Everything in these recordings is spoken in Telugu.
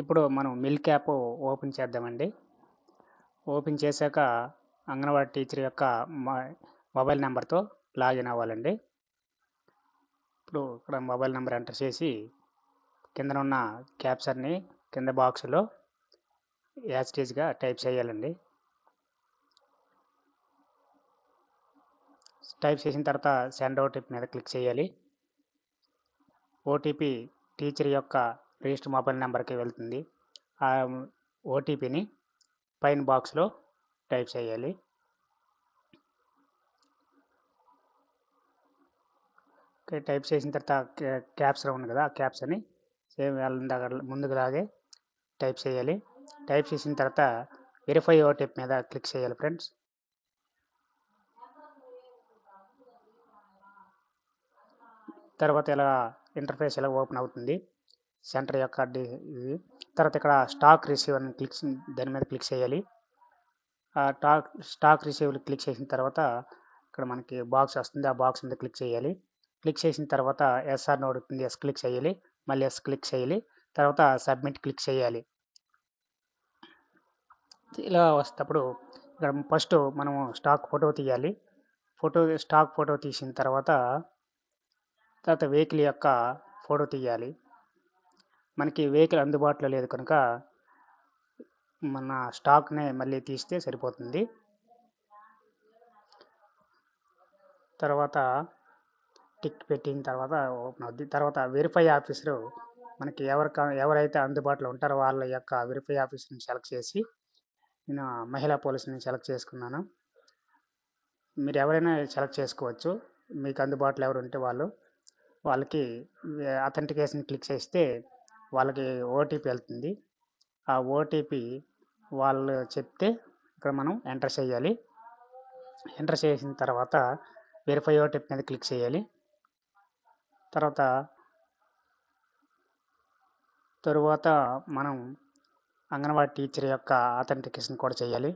ఇప్పుడు మనం మిల్క్ యాప్ ఓపెన్ చేద్దామండి. ఓపెన్ చేశాక అంగన్వాడీ టీచర్ యొక్క మొబైల్ నెంబర్తో లాగిన్ అవ్వాలండి. ఇప్పుడు ఇక్కడ మొబైల్ నెంబర్ ఎంటర్ చేసి కింద ఉన్న క్యాప్చర్ని కింద బాక్స్లో యాస్టేజ్గా టైప్ చేయాలండి. టైప్ చేసిన తర్వాత సెండ్ ఓటీపీ మీద క్లిక్ చేయాలి. ఓటీపీ టీచర్ యొక్క రిజిస్టర్ మొబైల్ నెంబర్కి వెళ్తుంది. ఆ ఓటీపీని పైన బాక్స్లో టైప్ చేయాలి. టైప్ చేసిన తర్వాత క్యాప్స్ ఉంది కదా ఆ క్యాప్స్ అని సేమ్ దగ్గర ముందుకు లాగే టైప్ చేయాలి. టైప్ చేసిన తర్వాత వెరిఫై ఓటీపీ మీద క్లిక్ చేయాలి ఫ్రెండ్స్. తర్వాత ఇలా ఇంటర్ఫేస్ ఇలా ఓపెన్ అవుతుంది. సెంటర్ యొక్క ఇది. తర్వాత ఇక్కడ స్టాక్ రిసీవ్ అని క్లిక్ దాని మీద క్లిక్ చేయాలి. ఆ టాక్ స్టాక్ రిసీవ్ క్లిక్ చేసిన తర్వాత ఇక్కడ మనకి బాక్స్ వస్తుంది. ఆ బాక్స్ మీద క్లిక్ చేయాలి. క్లిక్ చేసిన తర్వాత ఎస్ఆర్ అడుగుతుంది. ఎస్ క్లిక్ చేయాలి. మళ్ళీ ఎస్ క్లిక్ చేయాలి. తర్వాత సబ్మిట్ క్లిక్ చేయాలి. ఇలా వస్తప్పుడు ఇక్కడ ఫస్ట్ మనము స్టాక్ ఫోటో తీయాలి. ఫోటో స్టాక్ ఫోటో తీసిన తర్వాత తర్వాత వెహికల్ యొక్క ఫోటో తీయాలి. మనకి వెహికల్ అందుబాటులో లేదు కనుక మన స్టాక్నే మళ్ళీ తీస్తే సరిపోతుంది. తర్వాత టిక్ పెట్టిన తర్వాత ఓపెన్ అవుద్ది. తర్వాత వెరిఫై ఆఫీసరు మనకి ఎవరి ఎవరైతే అందుబాటులో ఉంటారో వాళ్ళ యొక్క వెరిఫై ఆఫీసుని సెలెక్ట్ చేసి నేను మహిళా పోలీసుని సెలెక్ట్ చేసుకున్నాను. మీరు ఎవరైనా సెలెక్ట్ చేసుకోవచ్చు. మీకు అందుబాటులో ఎవరు ఉంటే వాళ్ళు. వాళ్ళకి అథెంటికేషన్ క్లిక్ చేస్తే వాళ్ళకి ఓటీపీ వెళ్తుంది. ఆ ఓటీపీ వాళ్ళు చెప్తే ఇక్కడ మనం ఎంటర్ చేయాలి. ఎంటర్ చేసిన తర్వాత వెరిఫై ఓటీపీ మీద క్లిక్ చేయాలి. తర్వాత తరువాత మనం అంగన్వాడీ టీచర్ యొక్క అథెంటికేషన్ కూడా చేయాలి.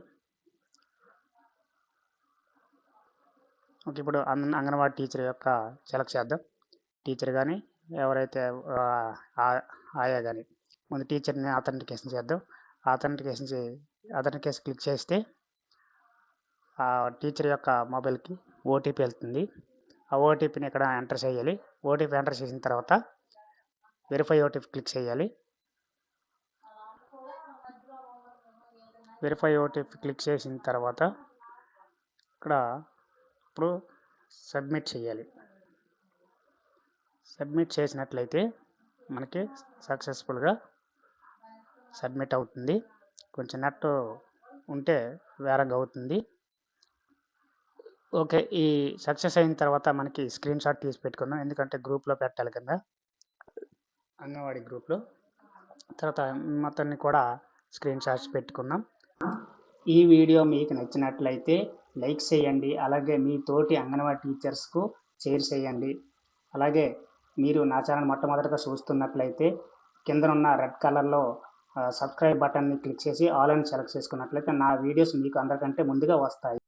ఓకే ఇప్పుడు అంగన్వాడీ టీచర్ యొక్క సెలెక్ట్ చేద్దాం. టీచర్ కానీ ఎవరైతే ఆయా కానీ ముందు టీచర్ని అథెంటికేషన్ చేద్దాం. అథెంటికేషన్ చే అథెంటికేషన్ క్లిక్ చేస్తే ఆ టీచర్ యొక్క మొబైల్కి ఓటీపీ వెళ్తుంది. ఆ ఓటీపీని ఇక్కడ ఎంటర్ చేయాలి. ఓటీపీ ఎంటర్ చేసిన తర్వాత వెరిఫై ఓటీపీ క్లిక్ చేయాలి. వెరిఫై ఓటీపీ క్లిక్ చేసిన తర్వాత ఇక్కడ ఇప్పుడు సబ్మిట్ చేయాలి. సబ్మిట్ చేసినట్లయితే మనకి సక్సెస్ఫుల్గా సబ్మిట్ అవుతుంది. కొంచెం నెట్ ఉంటే వేరంగా అవుతుంది. ఓకే ఈ సక్సెస్ అయిన తర్వాత మనకి స్క్రీన్ షాట్ తీసి పెట్టుకుందాం. ఎందుకంటే గ్రూప్లో పెట్టాలి కదా. అంగన్వాడీ గ్రూప్లో. తర్వాత మొత్తాన్ని కూడా స్క్రీన్ షాట్స్ పెట్టుకుందాం. ఈ వీడియో మీకు నచ్చినట్లయితే లైక్ చేయండి. అలాగే మీ తోటి అంగన్వాడీ టీచర్స్కు షేర్ చేయండి. అలాగే మీరు నా ఛానల్ మొట్టమొదటిగా చూస్తున్నట్లయితే కిందనున్న రెడ్ కలర్లో సబ్స్క్రైబ్ బటన్ని క్లిక్ చేసి ఆల్ అని సెలెక్ట్ చేసుకున్నట్లయితే నా వీడియోస్ మీకు అందరికంటే ముందుగా వస్తాయి.